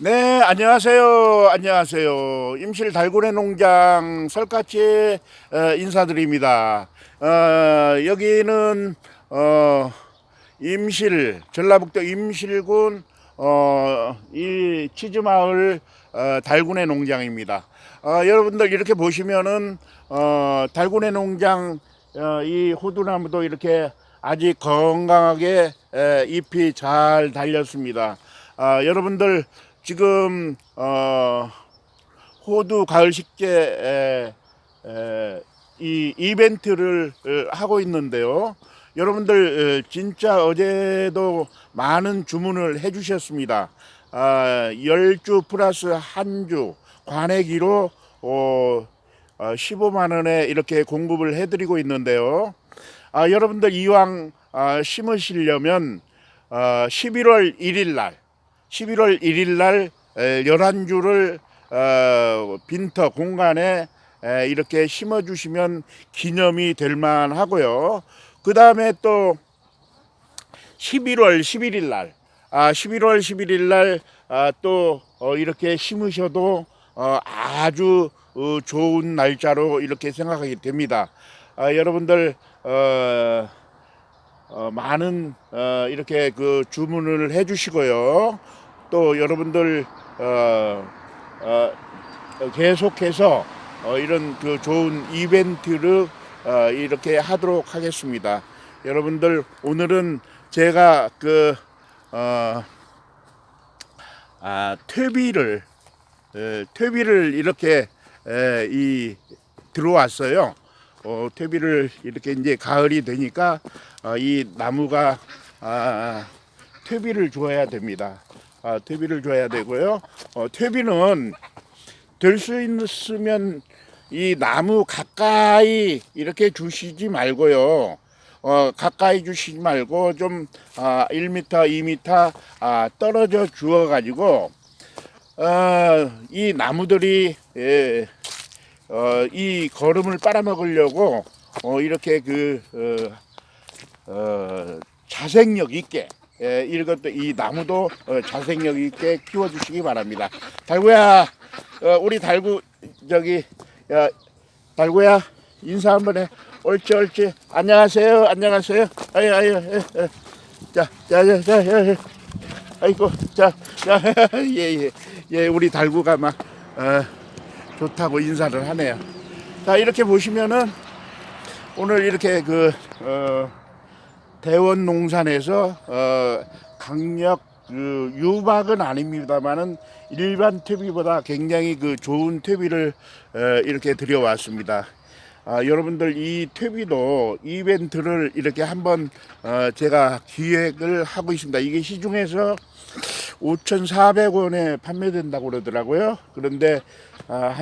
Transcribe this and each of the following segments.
네, 안녕하세요. 안녕하세요. 임실 달고래 농장 설까치 어, 인사드립니다. 어, 여기는 어, 임실 전라북도 임실군 어, 이 치즈마을 어, 달고래 농장입니다. 어, 여러분들 이렇게 보시면은 어, 달고래 농장 어, 이 호두나무도 이렇게 아직 건강하게 에, 잎이 잘 달렸습니다. 아, 여러분들 지금 어, 호두 가을 식재 이 이벤트를 어, 하고 있는데요. 여러분들 어, 진짜 어제도 많은 주문을 해주셨습니다. 아, 10주 플러스 한 주 관액기로 어, 어, 15만 원에 이렇게 공급을 해드리고 있는데요. 아, 여러분들 이왕 아, 심으시려면 어, 11월 1일 날 11월 1일 날 11주를 어, 빈터 공간에 에, 이렇게 심어 주시면 기념이 될 만하고요. 그 다음에 또 11월 11일 날, 아, 11월 11일 날, 아, 또, 어, 이렇게 심으셔도, 어, 아주, 어, 좋은 날짜로 이렇게 생각하게 됩니다. 아, 여러분들, 많은, 어, 이렇게 그 주문을 해 주시고요. 또 여러분들, 어, 어, 계속해서, 어, 이런 그 좋은 이벤트를, 어, 이렇게 하도록 하겠습니다. 여러분들, 오늘은 제가 그, 어, 아, 퇴비를, 에, 퇴비를 이렇게, 에, 이, 들어왔어요. 어, 퇴비를 이렇게 이제 가을이 되니까, 어, 이 나무가, 아, 퇴비를 줘야 됩니다. 아, 퇴비를 줘야 되고요. 어, 퇴비는 될 수 있으면 이 나무 가까이 이렇게 주시지 말고요. 어, 가까이 주시지 말고 좀 아, 1m, 2m 아, 떨어져 주어 가지고 어, 이 나무들이 예, 어, 이 거름을 빨아먹으려고 어, 이렇게 그 어, 어, 자생력 있게 예, 이것도 이 나무도 어, 자생력 있게 키워주시기 바랍니다. 달구야, 어, 우리 달구 저기 야, 달구야 인사 한번 해. 옳지 옳지. 안녕하세요. 안녕하세요. 아유 아유. 예, 예. 자, 자, 자, 자, 자, 자. 아이고, 자, 자, 예, 예, 예, 우리 달구가 막 어, 좋다고 인사를 하네요. 자, 이렇게 보시면은 오늘 이렇게 그 어, 대원 농산에서 어, 강력 그 유박은 아닙니다만은 일반 퇴비보다 굉장히 그 좋은 퇴비를 어, 이렇게 들여왔습니다. 아, 여러분들 이 퇴비도 이벤트를 이렇게 한번 어, 제가 기획을 하고 있습니다. 이게 시중에서 5,400원에 판매된다고 그러더라고요. 그런데 아,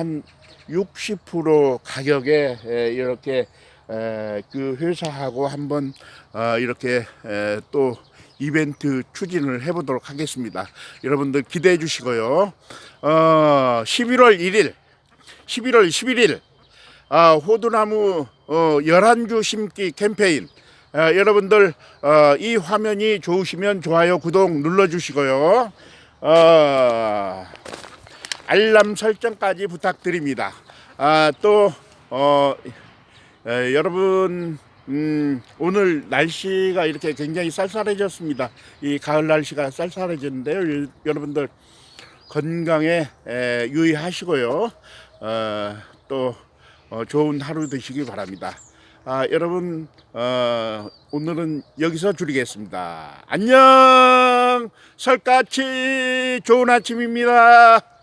한60% 가격에 에, 이렇게 에, 그 회사하고 한번 어, 이렇게 에, 또 이벤트 추진을 해보도록 하겠습니다. 여러분들 기대해 주시고요. 어, 11월 1일, 11월 11일 아, 호두나무 어, 11주 심기 캠페인 아, 여러분들 어, 이 화면이 좋으시면 좋아요 구독 눌러주시고요 어, 알람 설정까지 부탁드립니다 아, 또 어, 에, 여러분 음, 오늘 날씨가 이렇게 굉장히 쌀쌀해졌습니다 이 가을 날씨가 쌀쌀해졌는데요 여- 여러분들 건강에 에, 유의하시고요 어, 또 어, 좋은 하루 되시기 바랍니다. 아, 여러분 어, 오늘은 여기서 줄이겠습니다. 안녕 설까치 좋은 아침입니다.